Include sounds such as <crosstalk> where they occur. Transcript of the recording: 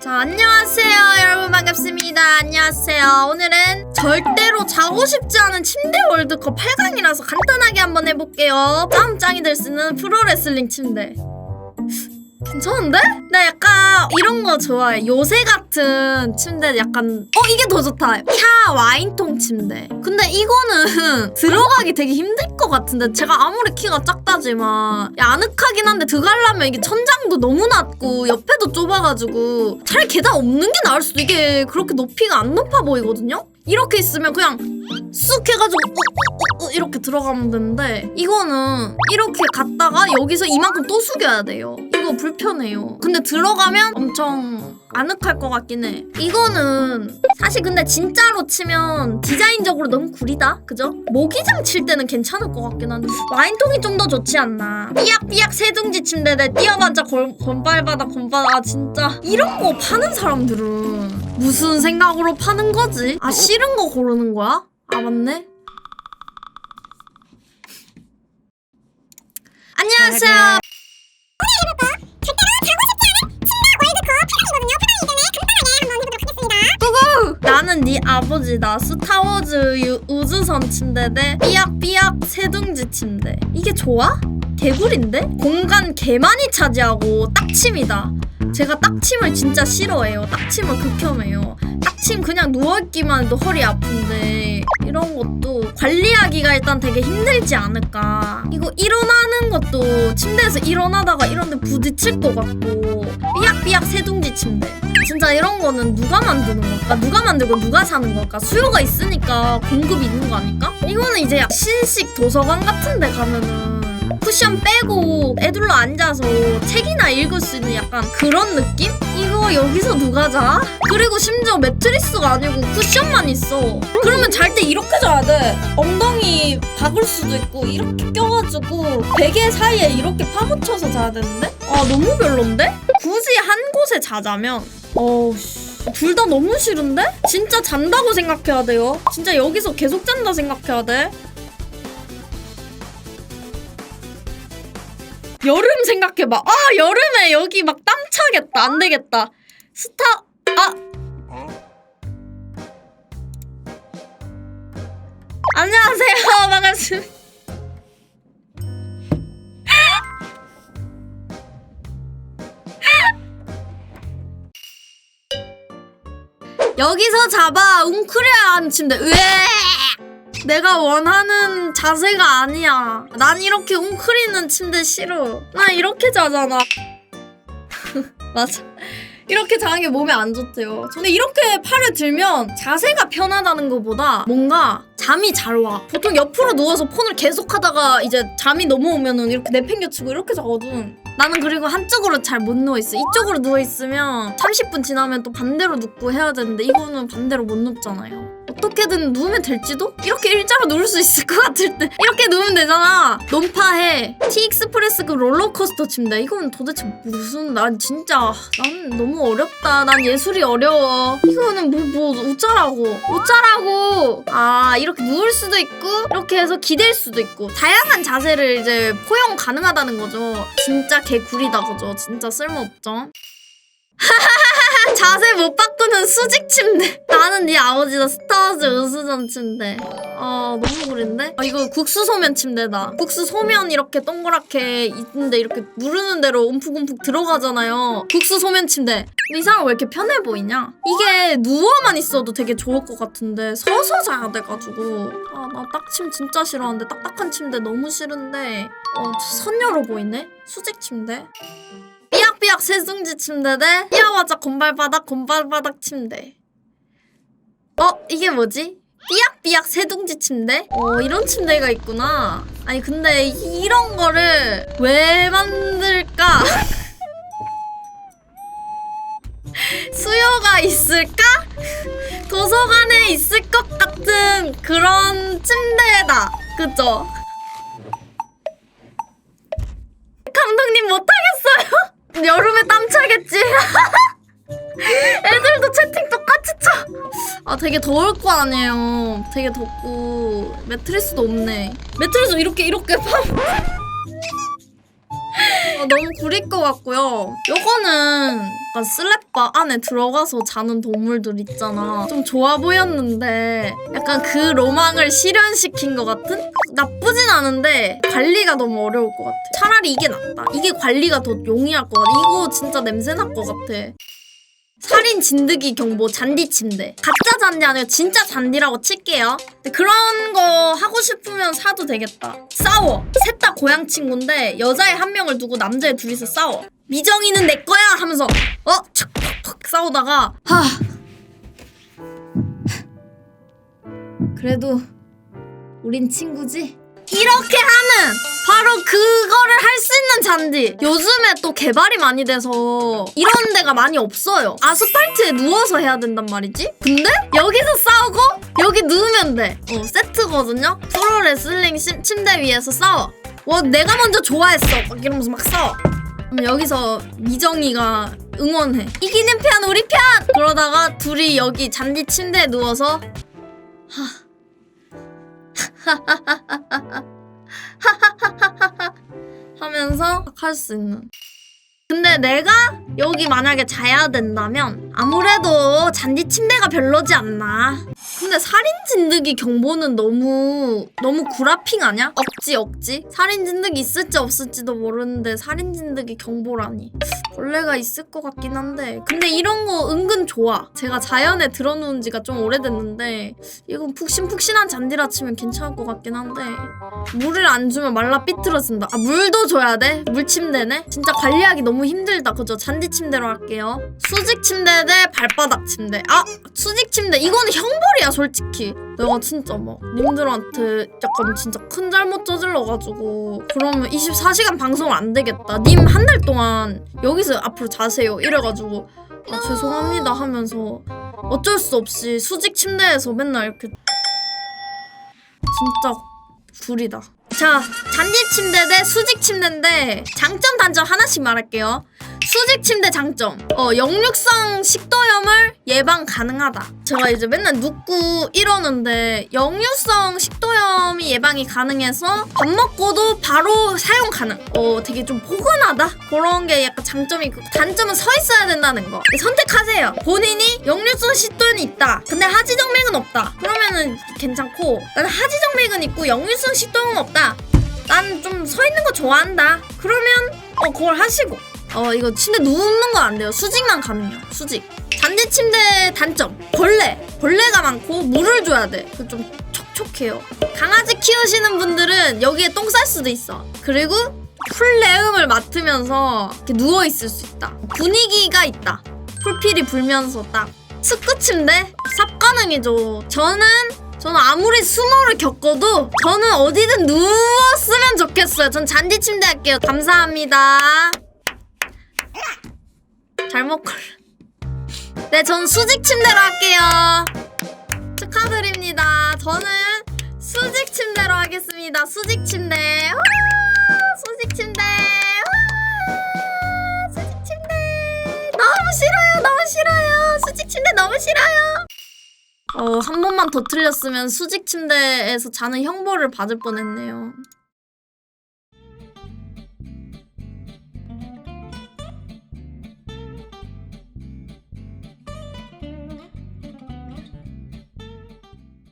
자, 안녕하세요. 여러분 반갑습니다. 안녕하세요. 오늘은 절대로 자고 싶지 않은 침대 월드컵 8강이라서 간단하게 한번 해볼게요. 다음 짱이 될 수 있는 프로레슬링 침대. 괜찮은데? 나 약간 이런 거 좋아해. 요새 같은 침대 약간 어 이게 더 좋다. 캬 와인통 침대. 근데 이거는 <laughs> 들어가기 되게 힘들 것 같은데 제가 아무리 키가 작다지만 야, 아늑하긴 한데 들어가려면 이게 천장도 너무 낮고 옆에도 좁아가지고 차라리 계단 없는 게 나을 수도 이게 그렇게 높이가 안 높아 보이거든요? 이렇게 있으면 그냥 쑥 해가지고 어, 어, 어, 어, 이렇게 들어가면 되는데 이거는 이렇게 갔다가 여기서 이만큼 또 숙여야 돼요. 이거 불편해요. 근데 들어가면 엄청 아늑할 것 같긴 해. 이거는 사실 근데 진짜로 치면 디자인적으로 너무 구리다. 그죠? 모기장 칠 때는 괜찮을 것 같긴 한데 와인통이 좀 더 좋지 않나. 삐약삐약 세둥지 침대대 뛰어반자 건- 건발바다 건바다 아 진짜 이런 거 파는 사람들은 무슨 생각으로 파는 거지? 아 싫은 거 고르는 거야? 아 맞네. 안녕하세요. 나는 네 아버지다. 스타워즈 유- 우주선 침대 대 삐약삐약 세둥지 침대. 이게 좋아? 개구리인데? 공간 개 많이 차지하고 딱침이다. 제가 딱침을 진짜 싫어해요. 딱침을 극혐해요. 딱침 그냥 누워있기만 해도 허리 아픈데 이런 것도 관리하기가 일단 되게 힘들지 않을까. 이거 일어나는 것도 침대에서 일어나다가 이런 데 부딪힐 것 같고 삐약삐약 세둥지 침대. 진짜 이런 거는 누가 만드는 걸까? 누가 만들고 누가 사는 걸까? 수요가 있으니까 공급이 있는 거 아닐까? 이거는 이제 약 신식 도서관 같은 데 가면은 쿠션 빼고 애들로 앉아서 책이나 읽을 수 있는 약간 그런 느낌? 이거 여기서 누가 자? 그리고 심지어 매트리스가 아니고 쿠션만 있어. 그러면 잘 때 이렇게 자야 돼. 엉덩이 박을 수도 있고 이렇게 껴가지고 베개 사이에 이렇게 파묻혀서 자야 되는데? 아 너무 별론데? 굳이 한 곳에 자자면 어우 둘다 너무 싫은데? 진짜 잔다고 생각해야 돼요. 진짜 여기서 계속 잔다 생각해야 돼. 여름 생각해봐. 아 여름에 여기 막 땀 차겠다. 안 되겠다. 스타 아 안녕하세요. <laughs> 반갑습니다. <laughs> 여기서 잡아 웅크려야 하는 침대. 으에! 내가 원하는 자세가 아니야. 난 이렇게 웅크리는 침대 싫어. 나 이렇게 자잖아. <laughs> 맞아. 이렇게 자는 게 몸에 안 좋대요. 근데 이렇게 팔을 들면 자세가 편하다는 것보다 뭔가 잠이 잘 와. 보통 옆으로 누워서 폰을 계속 하다가 이제 잠이 넘어오면은 이렇게 내팽겨치고 이렇게 자거든. 나는 그리고 한쪽으로 잘 못 누워있어. 이쪽으로 누워있으면 30분 지나면 또 반대로 눕고 해야 되는데 이거는 반대로 못 눕잖아요. 어떻게든 누우면 될지도? 이렇게 일자로 누울 수 있을 것 같을 때. 이렇게 누우면 되잖아. 논파해. 티익스프레스 그 롤러코스터 침대. 이건 도대체 무슨 난 진짜 난 너무 어렵다. 난 예술이 어려워. 이거는 뭐 뭐 어쩌라고. 어쩌라고. 아 이렇게 누울 수도 있고 이렇게 해서 기댈 수도 있고. 다양한 자세를 이제 포용 가능하다는 거죠. 진짜 개구리다 그죠 진짜 쓸모없죠 <laughs> 자세 못 바꾸는 수직 침대. 나는 네 아버지다 스타워즈 우수전 침대. 아 너무 구린데? 아 이거 국수 소면 침대다. 국수 소면 이렇게 동그랗게 있는데 이렇게 누르는 대로 움푹움푹 들어가잖아요. 국수 소면 침대. 근데 이 사람 왜 이렇게 편해 보이냐? 이게 누워만 있어도 되게 좋을 것 같은데 서서 자야 돼가지고 아 나 딱침 진짜 싫어하는데 딱딱한 침대 너무 싫은데 어 선녀로 보이네? 수직 침대. 삐약삐약 세둥지 침대 대 삐약와자 곤발바닥 곤발바닥 침대 어? 이게 뭐지? 삐약삐약 세둥지 침대? 어 이런 침대가 있구나 아니 근데 이- 이런 거를 왜 만들까? <laughs> 수요가 있을까? 도서관에 있을 것 같은 그런 침대다 그죠? 감독님 못하겠어요. <laughs> 여름에 땀 차겠지. <laughs> 애들도 채팅 쳐. 아 되게 더울 거 아니에요. 되게 덥고 매트리스도 없네. 매트리스 이렇게 이렇게 파. 어, 너무 구릴 것 같고요. 요거는 약간 슬랩바 안에 들어가서 자는 동물들 있잖아. 좀 좋아 보였는데 약간 그 로망을 실현시킨 것 같은? 나쁘진 않은데 관리가 너무 어려울 것 같아. 차라리 이게 낫다. 이게 관리가 더 용이할 것 같아. 이거 진짜 냄새 날 것 같아. 살인 진드기 경보 잔디 침대. 가짜 잔디 아니고 진짜 잔디라고 칠게요. 근데 그런 거 하고 싶으면 사도 되겠다. 싸워. 셋 다 고향 친구인데 여자애 한 명을 두고 남자애 둘이서 싸워. 미정이는 내 거야 하면서 어? 척척척 싸우다가 하. 그래도 우린 친구지? 이렇게 하는 바로 그거를 할 수 있는 잔디. 요즘에 또 개발이 많이 돼서 이런 데가 많이 없어요. 아스팔트에 누워서 해야 된단 말이지. 근데 여기서 싸우고 여기 누우면 돼. 어, 세트거든요. 프로 레슬링 심- 침대 위에서 싸워. 와 내가 먼저 좋아했어. 막 이러면서 막 싸워. 그럼 여기서 미정이가 응원해. 이기는 편 우리 편. 그러다가 둘이 여기 잔디 침대에 누워서 하 <laughs> <laughs> 면서 할 수 있는. 근데 내가 여기 만약에 자야 된다면 아무래도 잔디 침대가 별로지 않나. 근데 살인 진드기 경보는 너무 너무 구라핑 아니야? 억지 억지. 살인 진드기 있을지 없을지도 모르는데 살인 진드기 경보라니. 벌레가 있을 것 같긴 한데 근데 이런 거 은근 좋아. 제가 자연에 들어놓은 지가 좀 오래됐는데 이건 푹신푹신한 잔디라 치면 괜찮을 것 같긴 한데 물을 안 주면 말라 삐뚤어진다. 아 물도 줘야 돼? 물 침대네? 진짜 관리하기 너무 힘들다. 그죠? 잔디 침대로 할게요. 수직 침대 대 발바닥 침대. 아 수직 침대 이거는 형벌이야 솔직히. 내가 진짜 막 님들한테 약간 진짜 큰 잘못 저질러가지고 그러면 24시간 방송 안 되겠다. 님 한 달 동안 여기서 앞으로 자세요. 이래가지고 아 죄송합니다 하면서 어쩔 수 없이 수직 침대에서 맨날 이렇게 진짜 구리다. 자, 잔디 침대 대 수직 침대인데 장점 단점 하나씩 말할게요. 수직 침대 장점. 어, 역류성 식도염을 예방 가능하다. 제가 이제 맨날 눕고 이러는데 역류성 식도염이 예방이 가능해서 밥 먹고도 바로 사용 가능. 어, 되게 좀 포근하다. 그런 게 약간 장점이 있고 단점은 서 있어야 된다는 거. 선택하세요. 본인이 역류성 식도염이 있다. 근데 하지정맥은 없다. 그러면은 괜찮고 나는 하지정맥은 있고 역류성 식도염은 없다. 난 좀 서 있는 거 좋아한다. 그러면 어 그걸 하시고 어 이거 침대 눕는 건 안 돼요. 수직만 가능해요. 수직. 잔디 침대 단점 벌레. 벌레가 많고 물을 줘야 돼. 그좀 촉촉해요. 강아지 키우시는 분들은 여기에 똥 쌀 수도 있어. 그리고 풀내음을 맡으면서 이렇게 누워 있을 수 있다. 분위기가 있다. 풀필이 불면서 딱 스크 침대 삽 가능이죠. 저는 저는 아무리 수모를 겪어도 저는 어디든 누웠으면 좋겠어요. 전 잔디 침대 할게요. 감사합니다. 잘못 걸. 네, 전 수직 침대로 할게요. 축하드립니다. 저는 수직 침대로 하겠습니다. 수직 침대. 와, 수직 침대. 와, 수직 침대. 너무 싫어요. 너무 싫어요. 수직 침대 너무 싫어요. 어, 한 번만 더 틀렸으면 수직 침대에서 자는 형벌을 받을 뻔했네요.